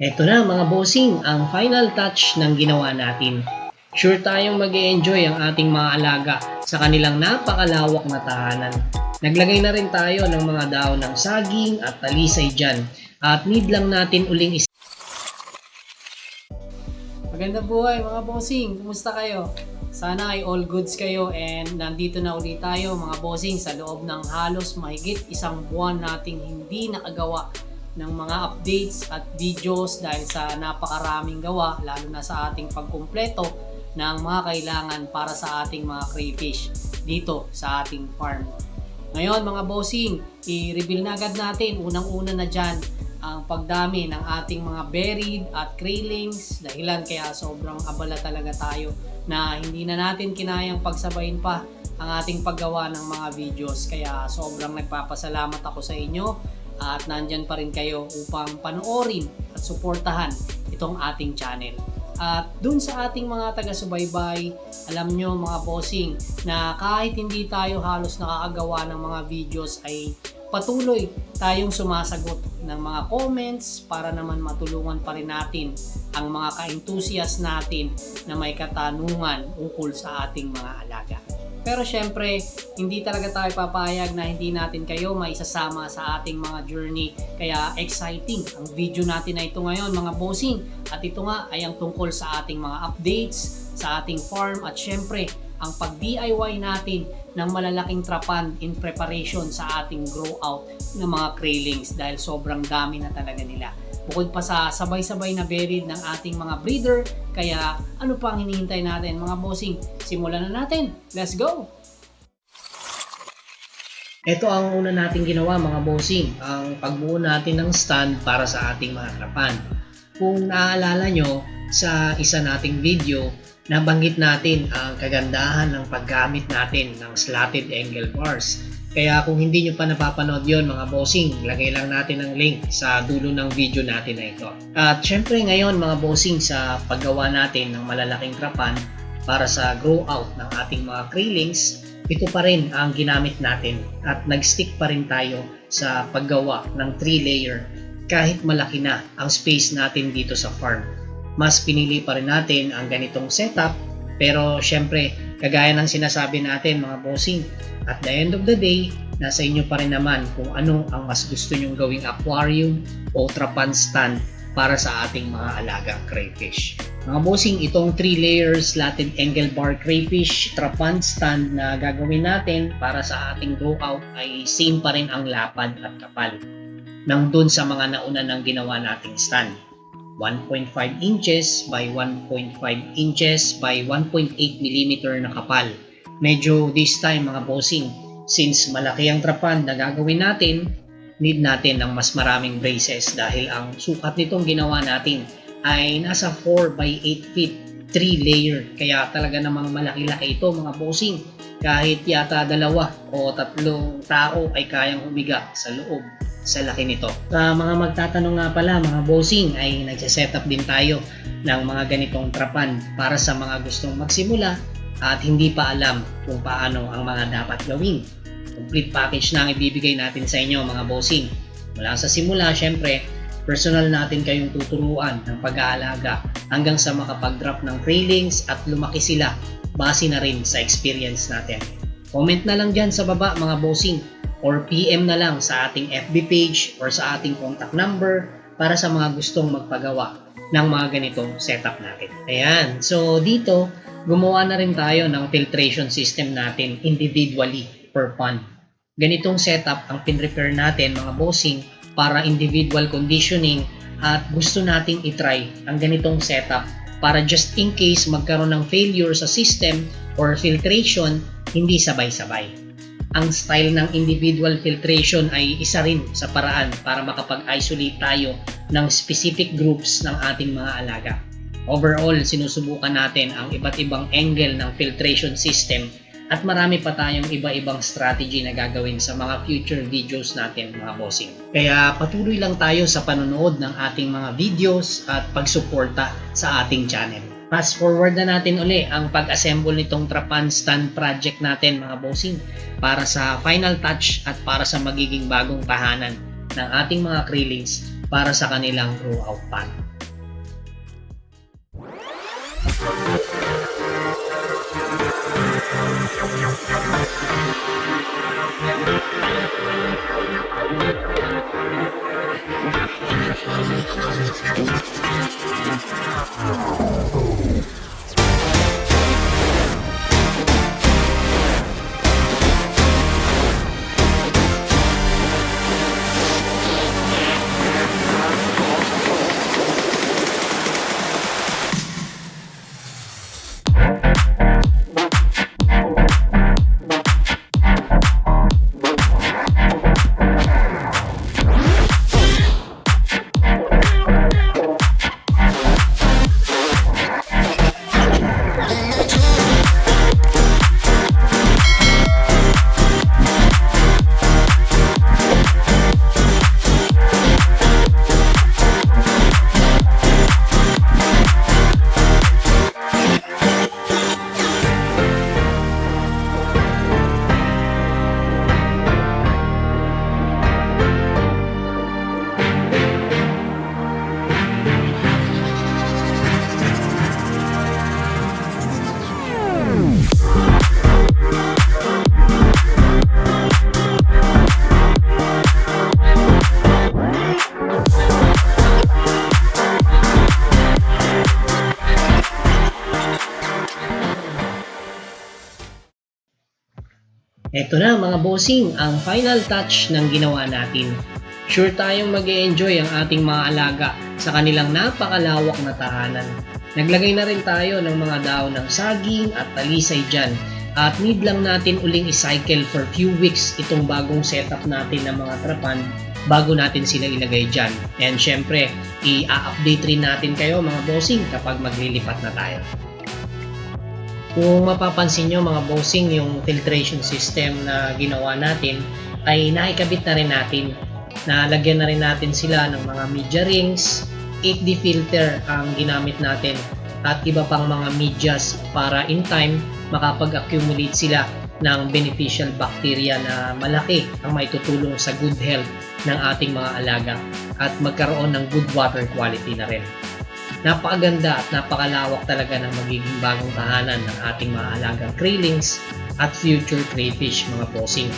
Eto na mga bossing, ang final touch ng ginawa natin. Sure tayong mag enjoy ang ating mga alaga sa kanilang napakalawak na tahanan. Naglagay na rin tayo ng mga daon ng saging at talisay dyan. At need lang natin uling is... Magandang buhay mga bossing, kumusta kayo? Sana ay all goods kayo and nandito na ulit tayo mga bossing sa loob ng halos mahigit isang buwan nating hindi nakagawa ng mga updates at videos dahil sa napakaraming gawa lalo na sa ating pagkumpleto ng mga kailangan para sa ating mga crayfish dito sa ating farm. Ngayon mga bossing, i-reveal na agad natin unang-una na dyan ang pagdami ng ating mga buried at craylings. Dahilan kaya sobrang abala talaga tayo na hindi na natin kinayang pagsabayin pa ang ating paggawa ng mga videos. Kaya sobrang nagpapasalamat ako sa inyo at nandyan pa rin kayo upang panoorin at suportahan itong ating channel. At dun sa ating mga taga-subaybay, alam nyo mga bossing na kahit hindi tayo halos nakakagawa ng mga videos ay patuloy tayong sumasagot ng mga comments para naman matulungan pa rin natin ang mga ka-enthusiast natin na may katanungan ukol sa ating mga alaga. Pero syempre, hindi talaga tayo papayag na hindi natin kayo maisasama sa ating mga journey. Kaya exciting ang video natin na ito ngayon mga bossing. At ito nga ay ang tungkol sa ating mga updates, sa ating farm at syempre ang pag-DIY natin ng malalaking trapan in preparation sa ating grow out ng mga craylings dahil sobrang dami na talaga nila. Bukod pa sa sabay-sabay na buried ng ating mga breeder, kaya ano pa ang hinihintay natin mga bossing? Simulan na natin! Let's go! Ito ang una nating ginawa mga bossing, ang pagbuo natin ng stand para sa ating mga trapan. Kung naaalala nyo, sa isa nating video, nabanggit natin ang kagandahan ng paggamit natin ng slatted angle bars. Kaya kung hindi nyo pa napapanood yon mga bossing, lagay lang natin ang link sa dulo ng video natin na ito. At syempre ngayon mga bossing sa paggawa natin ng malalaking trapan para sa grow out ng ating mga krillings, ito pa rin ang ginamit natin at nag-stick pa rin tayo sa paggawa ng 3 layer kahit malaki na ang space natin dito sa farm. Mas pinili pa rin natin ang ganitong setup pero syempre kagaya ng sinasabi natin mga bossing at the end of the day nasa inyo pa rin naman kung ano ang mas gusto nyong gawing aquarium o trapan stand para sa ating mga alagang crayfish. Mga bossing, itong 3 layers slatted angle bar crayfish trapan stand na gagawin natin para sa ating grow out ay same pa rin ang lapad at kapal nang dun sa mga nauna ng ginawa nating stand. 1.5 inches by 1.5 inches by 1.8 mm na kapal. Medyo this time mga bossing, since malaki ang trapan na gagawin natin, need natin ng mas maraming braces dahil ang sukat nitong ginawa natin ay nasa 4 by 8 feet 3 layer. Kaya talaga namang malaki-laki ito mga bossing. Kahit yata dalawa o tatlong tao ay kayang humiga sa loob sa laki nito. Sa mga magtatanong nga pala mga bossing ay nagsiset up din tayo ng mga ganitong trapan para sa mga gustong magsimula at hindi pa alam kung paano ang mga dapat gawin. Complete package na ang ibibigay natin sa inyo mga bossing. Mula sa simula, syempre, personal natin kayong tuturuan ng pag-aalaga hanggang sa makapag-drop ng trailings at lumaki sila base na rin sa experience natin. Comment na lang dyan sa baba mga bossing or PM na lang sa ating FB page or sa ating contact number para sa mga gustong magpagawa ng mga ganitong setup natin. Ayan, so dito, gumawa na rin tayo ng filtration system natin individually per pond. Ganitong setup ang pin-repair natin mga bossing para individual conditioning at gusto nating itry ang ganitong setup para just in case magkaroon ng failure sa system or filtration, hindi sabay-sabay. Ang style ng individual filtration ay isa rin sa paraan para makapag-isolate tayo ng specific groups ng ating mga alaga. Overall, sinusubukan natin ang iba't ibang angle ng filtration system at marami pa tayong iba-ibang strategy na gagawin sa mga future videos natin mga bossing. Kaya patuloy lang tayo sa panonood ng ating mga videos at pagsuporta sa ating channel. Fast forward na natin uli ang pag-assemble nitong Trapan Stand project natin mga bossing para sa final touch at para sa magiging bagong tahanan ng ating mga krillings para sa kanilang grow out pan. Thank you. Oh. Eto na mga bossing, ang final touch ng ginawa natin. Sure tayong mag enjoy ang ating mga alaga sa kanilang napakalawak na tahanan. Naglagay na rin tayo ng mga daon ng saging at talisay dyan at need lang natin uling i-cycle for few weeks itong bagong setup natin ng mga trapan bago natin sila ilagay dyan. And syempre, i-update rin natin kayo mga bossing kapag maglilipat na tayo. Kung mapapansin nyo mga bossing, yung filtration system na ginawa natin ay naikabit na rin natin. Nalagyan na rin natin sila ng mga media rings, 8D filter ang ginamit natin at iba pang mga medias para in time makapag-accumulate sila ng beneficial bacteria na malaki ang maitutulong sa good health ng ating mga alaga at magkaroon ng good water quality na rin. Napakaganda at napakalawak talaga ng magiging bagong tahanan ng ating mga alagang krillings at future crayfish mga bossing.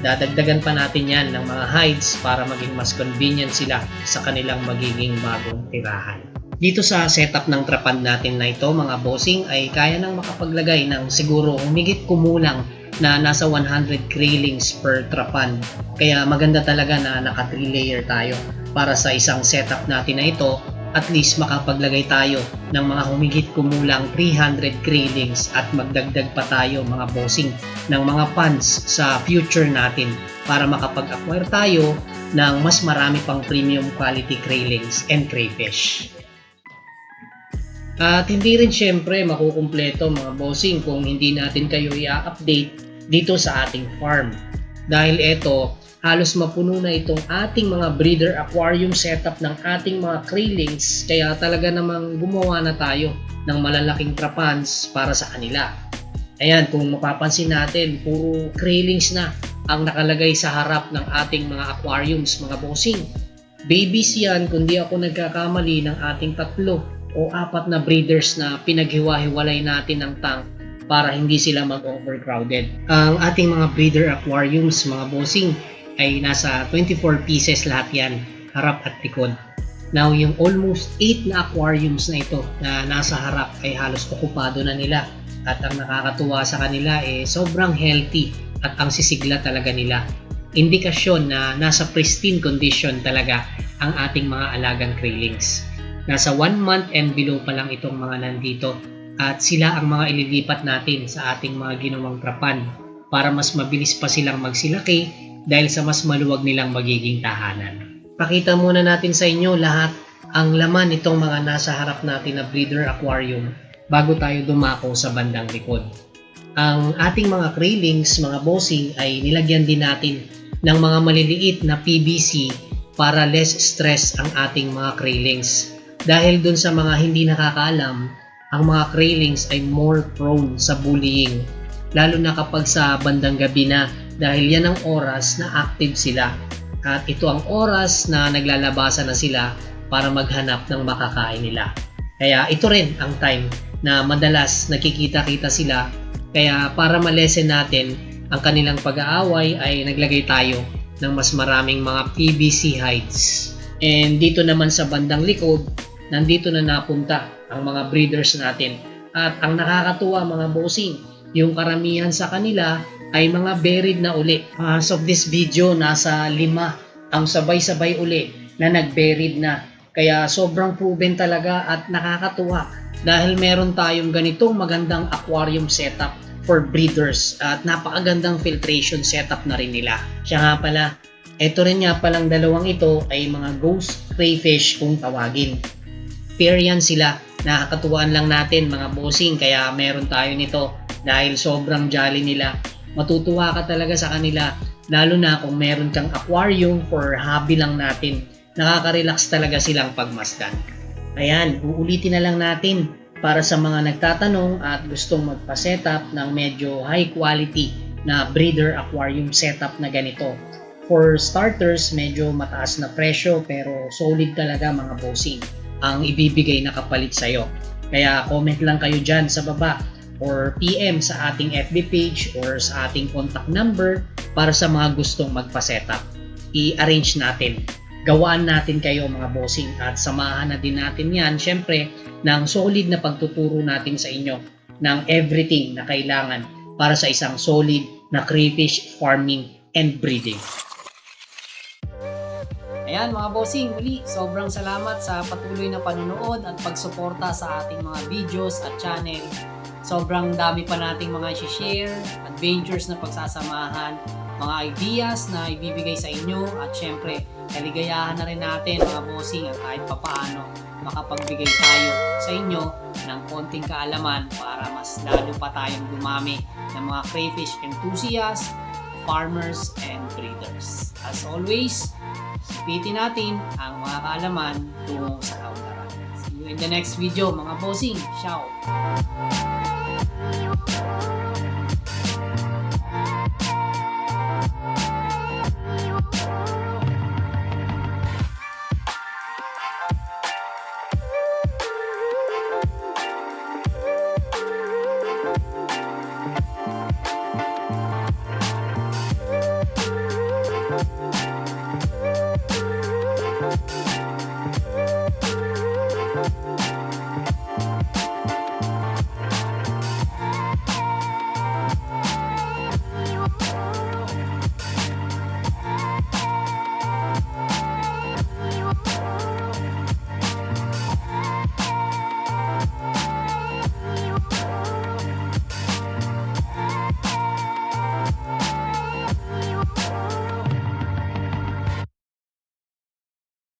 Dadagdagan pa natin yan ng mga hides para maging mas convenient sila sa kanilang magiging bagong tirahan. Dito sa setup ng trapand natin na ito mga bossing ay kaya nang makapaglagay ng siguro humigit kumulang na nasa 100 krillings per trapand. Kaya maganda talaga na naka 3 layer tayo para sa isang setup natin na ito at least makapaglagay tayo ng mga humigit kumulang 300 krillings at magdagdag pa tayo mga bossing ng mga funds sa future natin para makapag-acquire tayo ng mas marami pang premium quality krillings and crayfish. At hindi rin syempre makukumpleto mga bossing kung hindi natin kayo i-update dito sa ating farm. Dahil ito, halos mapuno na itong ating mga breeder aquarium setup ng ating mga krillings kaya talaga namang gumawa na tayo ng malalaking trapans para sa kanila. Ayan, kung mapapansin natin, puro krillings na ang nakalagay sa harap ng ating mga aquariums, mga bossing. Babies yan, kundi ako nagkakamali ng ating tatlo o apat na breeders na pinaghiwa-hiwalay natin ng tank para hindi sila mag-overcrowded. Ang ating mga breeder aquariums, mga bossing, ay nasa 24 pieces lahat yan, harap at likod. Now, yung almost 8 na aquariums na ito na nasa harap ay halos okupado na nila. At ang nakakatuwa sa kanila eh, sobrang healthy at ang sisigla talaga nila. Indikasyon na nasa pristine condition talaga ang ating mga alagang krillings. Nasa 1 month and below pa lang itong mga nandito at sila ang mga ililipat natin sa ating mga ginawang trapan para mas mabilis pa silang magsilaki dahil sa mas maluwag nilang magiging tahanan. Pakita muna natin sa inyo lahat ang laman nitong mga nasa harap natin na breeder aquarium bago tayo dumako sa bandang likod. Ang ating mga krillings, mga bossing ay nilagyan din natin ng mga maliliit na PVC para less stress ang ating mga krillings. Dahil dun sa mga hindi nakakaalam, ang mga krillings ay more prone sa bullying lalo na kapag sa bandang gabi na dahil yan ang oras na active sila at ito ang oras na naglalabasan na sila para maghanap ng makakain nila. Kaya ito rin ang time na madalas nakikita-kita sila. Kaya para malesen natin ang kanilang pag-aaway ay naglagay tayo ng mas maraming mga PVC hides. And dito naman sa bandang likod, nandito na napunta ang mga breeders natin. At ang nakakatuwa mga bossing, yung karamihan sa kanila ay mga buried na uli. As of this video, nasa lima ang sabay-sabay uli na nag-buried na. Kaya sobrang proven talaga at nakakatuwa dahil meron tayong ganitong magandang aquarium setup for breeders at napakagandang filtration setup na rin nila. Siya nga pala, ito rin nga palang dalawang ito ay mga ghost crayfish kung tawagin. Pair yan sila. Nakakatuwaan lang natin mga bossing kaya meron tayo nito dahil sobrang jolly nila. Matutuwa ka talaga sa kanila lalo na kung meron kang aquarium for hobby lang natin. Nakaka-relax talaga silang pagmasdan. Ayan, uulitin na lang natin para sa mga nagtatanong at gustong magpa-setup ng medyo high quality na breeder aquarium setup na ganito. For starters, medyo mataas na presyo pero solid talaga mga bossing ang ibibigay na kapalit sa'yo. Kaya comment lang kayo dyan sa baba or PM sa ating FB page or sa ating contact number para sa mga gustong magpa-setup. I-arrange natin. Gawaan natin kayo mga bossing at samahan na din natin yan syempre ng solid na pagtuturo natin sa inyo ng everything na kailangan para sa isang solid na crayfish farming and breeding. Ayan mga bossing, muli sobrang salamat sa patuloy na panonood at pagsuporta sa ating mga videos at channel. Sobrang dami pa nating mga share, adventures na pagsasamahan, mga ideas na ibibigay sa inyo at syempre kaligayahan na rin natin mga bossing at kahit papaano makapagbigay tayo sa inyo ng konting kaalaman para mas lalo pa tayong dumami ng mga crayfish enthusiasts, farmers, and breeders. As always, Sipitin natin ang mga kaalaman tungo sa kaunlaran. See you in the next video mga bossing. Ciao! Thank you.